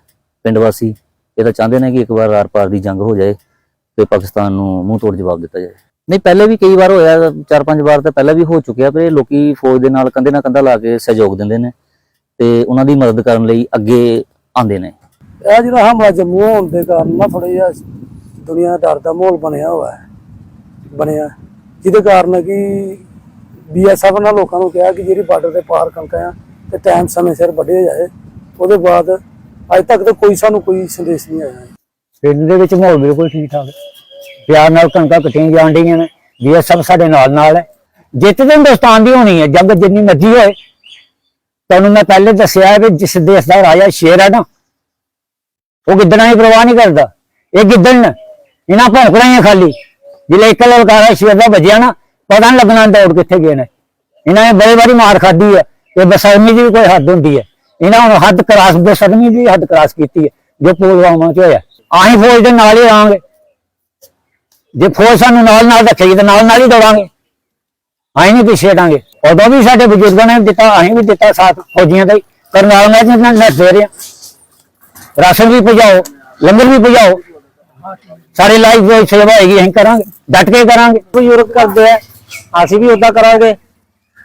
ਪਿੰਡ ਵਾਸੀ। ਇਹ ਤਾਂ ਚਾਹੁੰਦੇ ਨੇ ਕਿ ਇੱਕ ਵਾਰ ਆਰ-ਪਾਰ ਦੀ ਜੰਗ ਹੋ ਜਾਏ ਤੇ ਪਾਕਿਸਤਾਨ ਨੂੰ ਮੂੰਹ ਤੋੜ ਜਵਾਬ ਦਿੱਤਾ ਜਾਏ। ਨਹੀਂ, ਪਹਿਲੇ ਵੀ ਕਈ ਵਾਰ ਹੋਇਆ ਚਾਰ ਪੰਜ ਵਾਰ ਤਾਂ ਪਹਿਲਾਂ ਵੀ ਹੋ ਚੁੱਕਿਆ, ਪਰ ਇਹ ਲੋਕੀ ਫੌਜ ਦੇ ਨਾਲ ਕੰਧੇ ਨਾਲ ਕੰਧਾ ਲਾ ਕੇ ਸਹਿਯੋਗ ਦਿੰਦੇ ਨੇ ਤੇ ਉਹਨਾਂ ਦੀ ਮਦਦ ਕਰਨ ਲਈ ਅੱਗੇ ਆਉਂਦੇ ਨੇ। ਇਹ ਜਿਹੜਾ ਹਮਲਾ ਜੰਮੂ ਹੋਣ ਦੇ ਕਾਰਨ ਨਾ ਥੋੜਾ ਜਿਹਾ ਦੁਨੀਆ ਦਾ ਡਰ ਦਾ ਮਾਹੌਲ ਬਣਿਆ ਹੋਇਆ ਹੈ, ਬਣਿਆ। ਜਿਹਦੇ ਕਾਰਨ ਕਿ ਬੀਐਸਐਫ ਨਾਲ ਲੋਕਾਂ ਨੂੰ ਕਿਹਾ ਕਿ ਜਿਹੜੀ ਬਾਰਡਰ ਤੇ ਪਾਰ ਕਣਕਾਂ ਆ ਤੇ ਟਾਈਮ ਸਮੇਂ ਸਿਰ ਵੱਢਿਆ ਜਾਏ, ਉਹਦੇ ਬਾਅਦ ਅੱਜ ਤੱਕ ਤਾਂ ਕੋਈ ਸਾਨੂੰ ਕੋਈ ਸੰਦੇਸ਼ ਨਹੀਂ ਆਇਆ। ਪਿੰਡ ਦੇ ਵਿੱਚ ਮਾਹੌਲ ਬਿਲਕੁਲ ਠੀਕ ਠਾਕ ਪਿਆਰ ਨਾਲ ਕਣਕਾਂ ਕੱਟੀਆਂ ਜਾਣ ਡੀਆਂ ਨੇ ਵੀ ਇਹ ਸਭ ਸਾਡੇ ਨਾਲ ਨਾਲ ਹੈ। ਜਿੱਤ ਤੇ ਹਿੰਦੁਸਤਾਨ ਦੀ ਹੋਣੀ ਹੈ, ਜੰਗ ਜਿੰਨੀ ਮਰਜ਼ੀ ਹੋਏ। ਤੁਹਾਨੂੰ ਮੈਂ ਪਹਿਲੇ ਦੱਸਿਆ ਹੈ ਵੀ ਜਿਸ ਦੇਸ਼ ਦਾ ਰਾਜਾ ਸ਼ੇਰ ਹੈ ਨਾ ਉਹ ਗਿੱਦੜਾਂ ਦੀ ਪਰਵਾਹ ਨਹੀਂ ਕਰਦਾ। ਇਹ ਗਿੱਦੜ ਇਹਨਾਂ ਭੌਂਕਣਾ ਹੀ ਆ ਖਾਲੀ। ਜਿਲੇ ਇੱਕ ਲਲਕਾਰਾ ਸ਼ੇਰ ਦਾ ਵੱਜਿਆ ਨਾ, ਪਤਾ ਨਹੀਂ ਲੱਗਣਾ ਦੌੜ ਕਿੱਥੇ ਗਏ ਨੇ। ਇਹਨਾਂ ਨੇ ਬੜੀ ਵਾਰੀ ਮਾਰ ਖਾਧੀ ਹੈ ਇਹ ਬਸਰਮੀ ਦੀ ਵੀ ਕੋਈ ਹੱਦ ਹੁੰਦੀ ਹੈ ਇਹਨਾਂ ਹੁਣ ਹੱਦ ਕਰਾਸ, ਬਸਰਮੀ ਦੀ ਹੱਦ ਕਰਾਸ ਕੀਤੀ ਹੈ ਜੋ ਪੁਲਵਾਮਾ ਚ ਹੋਇਆ। ਆਹੀਂ ਫੌਜ ਦੇ ਨਾਲ ਹੀ ਆਵਾਂਗੇ ਜੇ ਫੌਜ ਸਾਨੂੰ ਨਾਲ ਨਾਲ ਰੱਖੇਗੀ ਤਾਂ ਨਾਲ ਨਾਲ ਹੀ ਦੌੜਾਂਗੇ। ਅਸੀਂ ਨਹੀਂ ਪਿੱਛੇ ਹਟਾਂਗੇ। ਉਦੋਂ ਵੀ ਸਾਡੇ ਬਜ਼ੁਰਗਾਂ ਨੇ ਦਿੱਤਾ ਅਸੀਂ ਵੀ ਦਿੱਤਾ ਸਾਥ ਫੌਜੀਆਂ ਦਾ ਹੀ। ਕਰਨਾਲ ਮੈਂ ਜਿੰਨਾ ਨੱਸਦੇ ਰਹੇ ਹਾਂ। ਰਾਸ਼ਨ ਵੀ ਪਹੁੰਚਾਓ ਲੰਗਰ ਵੀ ਪਹੁੰਚਾਓ ਸਾਡੀ ਲਾਈਫ ਜੋ ਸੇਵਾ ਹੈਗੀ, ਅਸੀਂ ਕਰਾਂਗੇ, ਡਟ ਕੇ ਕਰਾਂਗੇ। ਬਜ਼ੁਰਗ ਕਰਦੇ ਆ, ਅਸੀਂ ਵੀ ਉਦਾਂ ਕਰਾਂਗੇ।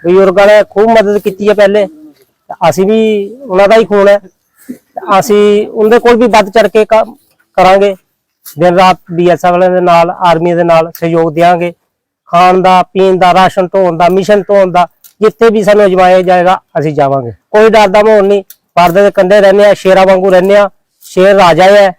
ਬਜ਼ੁਰਗਾਂ ਨੇ ਖੂਬ ਮਦਦ ਕੀਤੀ ਹੈ ਪਹਿਲੇ ਅਸੀਂ ਵੀ ਉਹਨਾਂ ਦਾ ਹੀ ਖੂਨ ਹੈ। ਅਸੀਂ ਉਹਦੇ ਕੋਲ ਵੀ ਵੱਧ ਚੜ ਕੇ ਕਰਾਂਗੇ। ਦਿਨ ਰਾਤ ਬੀਐਸਐਫ ਵਾਲਿਆਂ ਦੇ ਨਾਲ ਆਰਮੀ ਦੇ ਨਾਲ ਸਹਿਯੋਗ ਦੇਵਾਂਗੇ ਖਾਣ ਦਾ, ਪੀਣ ਦਾ, ਰਾਸ਼ਨ ਢੋਣ ਦਾ ਮਿਸ਼ਨ ਢੋਣ ਦਾ, ਜਿੱਥੇ ਵੀ ਸਾਨੂੰ ਅਜਮਾਇਆ ਜਾਏਗਾ, ਅਸੀਂ ਜਾਵਾਂਗੇ। ਕੋਈ ਡਰ ਦਾ ਮਾਹੌਲ ਨਹੀਂ। ਪਰਦੇ ਦੇ ਕੰਢੇ ਰਹਿੰਦੇ ਆ, ਸ਼ੇਰਾਂ ਵਾਂਗੂ ਰਹਿੰਦੇ ਆ। ਸ਼ੇਰ ਰਾਜਾ ਹੈ